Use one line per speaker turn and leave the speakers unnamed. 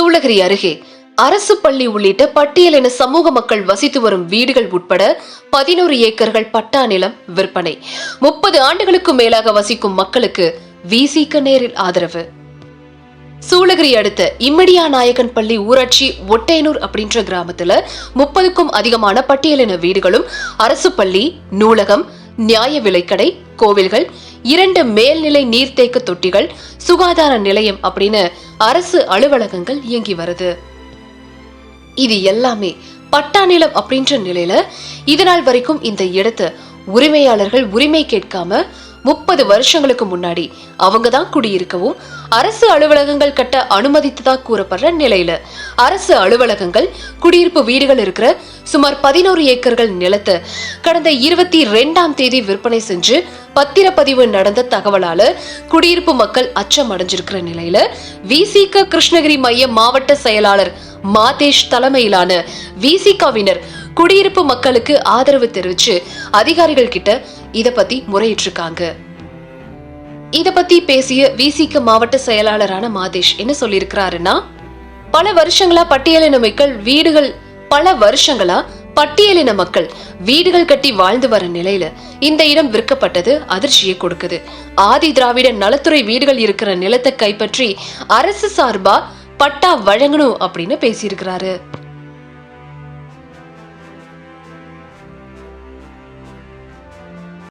சூளகிரி அருகே அரசு பள்ளி உள்ளிட்ட பட்டியலின சமூக மக்கள் வசித்து வரும் வீடுகள் உட்பட பதினோரு ஏக்கர்கள் பட்டா நிலம் விற்பனை. முப்பது ஆண்டுகளுக்கும் மேலாக வசிக்கும் மக்களுக்கு விசிக நேரில் ஆதரவு. சூளகிரி அடுத்த இம்மடியா நாயகன் பள்ளி ஊராட்சி ஒட்டையனூர் அப்படின்ற கிராமத்துல முப்பதுக்கும் அதிகமான பட்டியலின வீடுகளும் அரசு பள்ளி நூலகம் நியாய விலைக்கடை கோவில்கள் இரண்டு மேல்நிலை நீர்த்தேக்க தொட்டிகள் சுகாதார நிலையம் அப்படின்னு அரசு அலுவலகங்கள் இயங்கி வருது. இது எல்லாமே பட்டா நிலம் அப்படின்ற நிலையில இதனால் வரைக்கும் இந்த இடத்த உரிமையாளர்கள் உரிமை கேட்காம முப்பது வருஷங்களுக்கு முன்னாடி அவங்க தான் குடியிருக்கவும் அரசு அலுவலகங்கள் கட்ட அனுமதித்ததா கூறப்படுற நிலையில. அரசு அலுவலகங்கள் குடியிருப்பு வீடுகள் இருக்கிற சுமார் பதினோரு ஏக்கர்கள் நிலத்தை கடந்த இருபத்தி ரெண்டாம் தேதி விற்பனை செஞ்சு பத்திரப்பதிவு நடந்த தகவலால குடியிருப்பு மக்கள் அச்சம் அடைஞ்சிருக்கிற நிலையில விசிக கிருஷ்ணகிரி மைய மாவட்ட செயலாளர் மாதேஷ் தலைமையிலான விசிகாவினர் குடியிருப்பு மக்களுக்கு ஆதரவு தெரிவிச்சு அதிகாரிகள் கிட்ட இத பத்தி முறையிட்டிருக்காங்க இத பத்தி பேசிய விசிக மாவட்ட செயலாளரான மாதேஷ் என்ன சொல்லியிருக்கிறாருன்னா பல வருஷங்களா பட்டியலின மக்கள் வீடுகள் பல வருஷங்களா பட்டியலின மக்கள் வீடுகள் கட்டி வாழ்ந்து வர நிலையில இந்த இடம் விற்கப்பட்டது அதிர்ச்சியை கொடுக்குது. ஆதி திராவிட நலத்துறை வீடுகள் இருக்கிற நிலத்தை கைப்பற்றி அரசு சார்பா பட்டா வழங்கணும் அப்படின்னு பேசியிருக்கிறாரு.